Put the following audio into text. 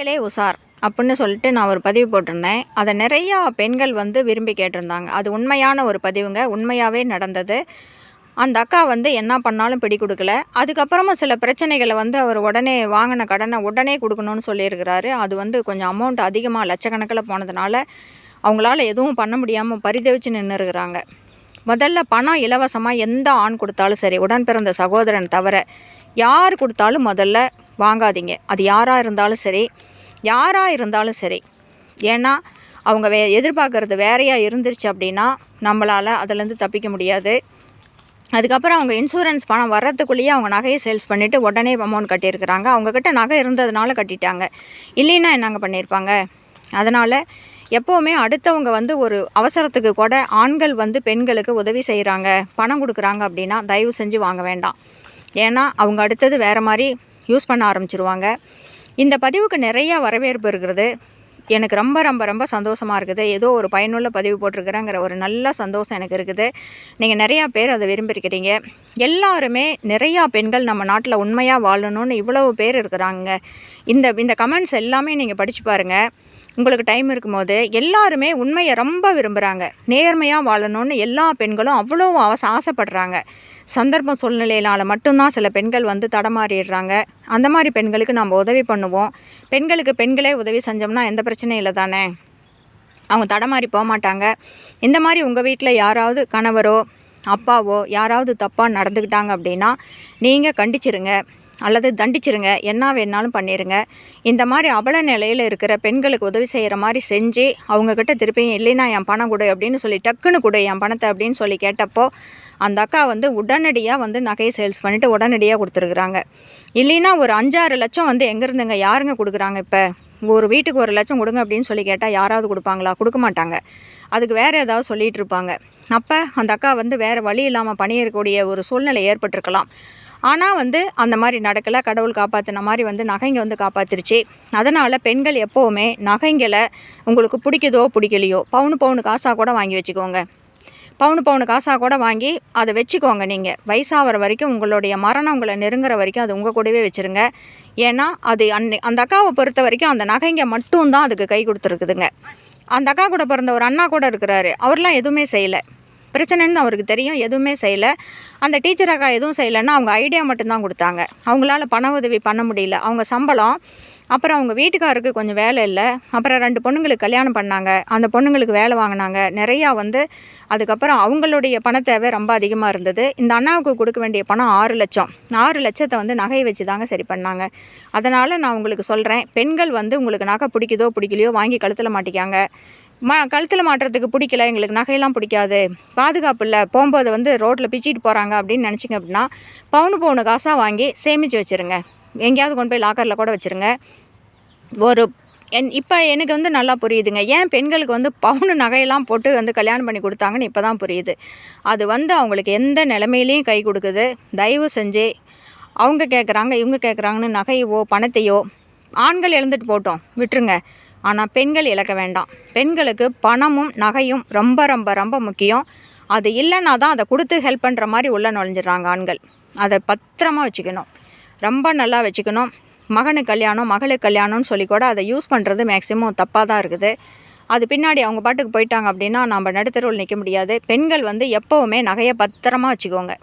பெண்களே உசார் அப்படின்னு சொல்லிட்டு நான் ஒரு பதிவு போட்டிருந்தேன். அதை நிறையா பெண்கள் வந்து விரும்பி கேட்டிருந்தாங்க. அது உண்மையான ஒரு பதிவுங்க. உண்மையாகவே நடந்தது. அந்த அக்கா வந்து என்ன பண்ணாலும் பிடி கொடுக்கல. அதுக்கப்புறமா சில பிரச்சனைகளை வந்து அவர் உடனே வாங்கின கடனை உடனே கொடுக்கணும்னு சொல்லியிருக்கிறாரு. அது வந்து கொஞ்சம் அமௌண்ட் அதிகமாக லட்சக்கணக்கில் போனதுனால அவங்களால எதுவும் பண்ண முடியாமல் பரிதவிச்சு நின்று இருக்கிறாங்க முதல்ல பணம் இலவசமாக எந்த ஆண் கொடுத்தாலும் சரி உடன் பிறந்த சகோதரன் தவிர யார் கொடுத்தாலும் முதல்ல வாங்காதீங்க. அது யாராக இருந்தாலும் சரி யாராக இருந்தாலும் சரி. ஏன்னா அவங்க வே எதிர்பார்க்குறது வேறையாக இருந்துருச்சு அப்படின்னா நம்மளால் அதுலேருந்து தப்பிக்க முடியாது. அதுக்கப்புறம் அவங்க இன்சூரன்ஸ் பணம் வர்றதுக்குள்ளேயே அவங்க நகையை சேல்ஸ் பண்ணிவிட்டு உடனே அமௌண்ட் கட்டியிருக்கிறாங்க. அவங்கக்கிட்ட நகை இருந்ததுனால கட்டிட்டாங்க. இல்லைன்னா என்னங்க பண்ணியிருப்பாங்க? அதனால் எப்போவுமே அடுத்தவங்க வந்து ஒரு அவசரத்துக்கு கூட ஆண்கள் வந்து பெண்களுக்கு உதவி செய்கிறாங்க பணம் கொடுக்குறாங்க அப்படின்னா தயவு செஞ்சு வாங்க வேண்டாம். ஏன்னா அவங்க அடுத்தது வேறு மாதிரி யூஸ் பண்ண ஆரம்பிச்சிருவாங்க. இந்த பதிவுக்கு நிறையா வரவேற்பு இருக்கிறது எனக்கு ரொம்ப ரொம்ப ரொம்ப சந்தோஷமாக இருக்குது. ஏதோ ஒரு பயனுள்ள பதிவு போட்டிருக்கிறேங்கிற ஒரு நல்ல சந்தோஷம் எனக்கு இருக்குது. நீங்கள் நிறையா பேர் அதை விரும்பியிருக்கிறீங்க. எல்லாருமே நிறையா பெண்கள் நம்ம நாட்டில் உண்மையாக வாழணும்னு இவ்வளவு பேர் இருக்கிறாங்க. இந்த இந்த கமெண்ட்ஸ் எல்லாமே நீங்கள் படித்து பாருங்கள் உங்களுக்கு டைம் இருக்கும்போது எல்லாருமே உண்மையை ரொம்ப விரும்புகிறாங்க நேர்மையாக வாழணும்னு எல்லா பெண்களும் அவ்வளோ அவச ஆசைப்படுறாங்க. சந்தர்ப்ப சூழ்நிலையினால் மட்டும்தான் சில பெண்கள் வந்து தடமாறிடுறாங்க. அந்த மாதிரி பெண்களுக்கு நம்ம உதவி பண்ணுவோம். பெண்களுக்கு பெண்களே உதவி செஞ்சோம்னா எந்த பிரச்சனையும் இல்லை தானே? அவங்க தடமாறி போக மாட்டாங்க. இந்த மாதிரி உங்கள் வீட்டில் யாராவது கணவரோ அப்பாவோ யாராவது தப்பாக நடந்துக்கிட்டாங்க அப்படின்னா நீங்கள் கண்டிச்சிருங்க. அல்லது தண்டிச்சிருங்க. என்ன வேணாலும் பண்ணிடுங்க இந்த மாதிரி அபல நிலையில் இருக்கிற பெண்களுக்கு உதவி செய்கிற மாதிரி செஞ்சு அவங்கக்கிட்ட திருப்பியும் இல்லைன்னா என் பணம் கொடு அப்படின்னு சொல்லி டக்குன்னு கொடு என் பணத்தை அப்படின்னு சொல்லி கேட்டப்போ அந்த அக்கா வந்து உடனடியாக வந்து நகையை சேல்ஸ் பண்ணிவிட்டு உடனடியாக கொடுத்துருக்குறாங்க. இல்லைன்னா ஒரு அஞ்சாறு லட்சம் வந்து எங்கேருந்துங்க யாருங்க கொடுக்குறாங்க இப்போ? ஒரு வீட்டுக்கு ஒரு லட்சம் கொடுங்க அப்படின்னு சொல்லி கேட்டால் யாராவது கொடுப்பாங்களா? கொடுக்க மாட்டாங்க. அதுக்கு வேறு ஏதாவது சொல்லிகிட்டு இருப்பாங்க. அப்போ அந்த அக்கா வந்து வேறு வழி இல்லாமல் பணியக்கூடிய ஒரு சூழ்நிலை ஏற்பட்டிருக்கலாம். ஆனால் வந்து அந்த மாதிரி நடக்கலை கடவுள் காப்பாற்றின மாதிரி வந்து நகைங்க வந்து காப்பாற்றிருச்சு அதனால் பெண்கள் எப்போவுமே நகைங்களை உங்களுக்கு பிடிக்குதோ பிடிக்கலையோ பவுனு பவுனு காசாக கூட வாங்கி வச்சுக்கோங்க. பவுனு பவுனு காசாக கூட வாங்கி அதை வச்சுக்கோங்க நீங்கள் வயசாகிற வரைக்கும் உங்களுடைய மரணம் உங்களை நெருங்குற வரைக்கும் அது உங்கள் கூடவே வச்சுருங்க. ஏன்னா அது அன்னை அந்த அக்காவை பொறுத்த வரைக்கும் அந்த நகைங்க மட்டும்தான் அதுக்கு கை கொடுத்துருக்குதுங்க. அந்த அக்கா கூட பிறந்த ஒரு அண்ணா கூட இருக்கிறாரு. அவர்லாம் எதுவுமே செய்யலை. பிரச்சனைன்னு அவருக்கு தெரியும் எதுவுமே செய்யலை. அந்த டீச்சர் அக்கா எதுவும் செய்யலைன்னா அவங்க ஐடியா மட்டும்தான் கொடுத்தாங்க. அவங்களால பண உதவி பண்ண முடியல. அவங்க சம்பளம் அப்புறம் அவங்க வீட்டுக்காருக்கு கொஞ்சம் வேலை இல்லை. அப்புறம் ரெண்டு பொண்ணுங்களுக்கு கல்யாணம் பண்ணாங்க. அந்த பொண்ணுங்களுக்கு வேலை வாங்கினாங்க. நிறையா வந்து அதுக்கப்புறம் அவங்களுடைய பண தேவை ரொம்ப அதிகமாக இருந்தது. இந்த அண்ணாவுக்கு கொடுக்க வேண்டிய பணம் ஆறு லட்சம். ஆறு லட்சத்தை வந்து நகையை வச்சு தாங்க சரி பண்ணாங்க. அதனால் நான் உங்களுக்கு சொல்கிறேன் பெண்கள் வந்து உங்களுக்கு நகை பிடிக்குதோ பிடிக்கலையோ வாங்கி கழுத்தில் மாட்டிக்காங்க. மா கழுத்தில் மாட்டுறதுக்கு பிடிக்கல எங்களுக்கு நகையெல்லாம் பிடிக்காது. பாதுகாப்பு இல்லை. போகும்போது வந்து ரோட்டில் பிச்சிட்டு போகிறாங்க அப்படின்னு நினச்சிங்க அப்படின்னா பவுனு பவுனு காசாக வாங்கி சேமித்து வச்சுருங்க. எங்கேயாவது கொண்டு போய் லாக்கரில் கூட வச்சுருங்க. ஒரு என் இப்போ எனக்கு வந்து நல்லா புரியுதுங்க. ஏன் பெண்களுக்கு வந்து பவுனு நகையெல்லாம் போட்டு வந்து கல்யாணம் பண்ணி கொடுத்தாங்கன்னு இப்போ தான் புரியுது. அது வந்து அவங்களுக்கு எந்த நிலமையிலையும் கை கொடுக்குது. தயவு செஞ்சு அவங்க கேட்குறாங்க இவங்க கேட்குறாங்கன்னு நகையவோ பணத்தையோ ஆண்கள் இழந்துட்டு போட்டோம். விட்டுருங்க. ஆனால் பெண்கள் இழக்க வேண்டாம். பெண்களுக்கு பணமும் நகையும் ரொம்ப ரொம்ப ரொம்ப முக்கியம். அது இல்லைன்னா தான் அதை கொடுத்து ஹெல்ப் பண்ணுற மாதிரி உள்ளே நுழைஞ்சிடுறாங்க ஆண்கள். அதை பத்திரமா வச்சுக்கணும். ரொம்ப நல்லா வச்சுக்கணும். மகனுக்கு கல்யாணம் மகளுக்கு கல்யாணம்னு சொல்லி கூட அதை யூஸ் பண்ணுறது மேக்ஸிமம் தப்பாக தான் இருக்குது. அது பின்னாடி அவங்க பாட்டுக்கு போயிட்டாங்க அப்படின்னா நம்ம நடுத்தருவில் நிற்க முடியாது. பெண்கள் வந்து எப்போவுமே நகையை பத்திரமா வச்சுக்கோங்க.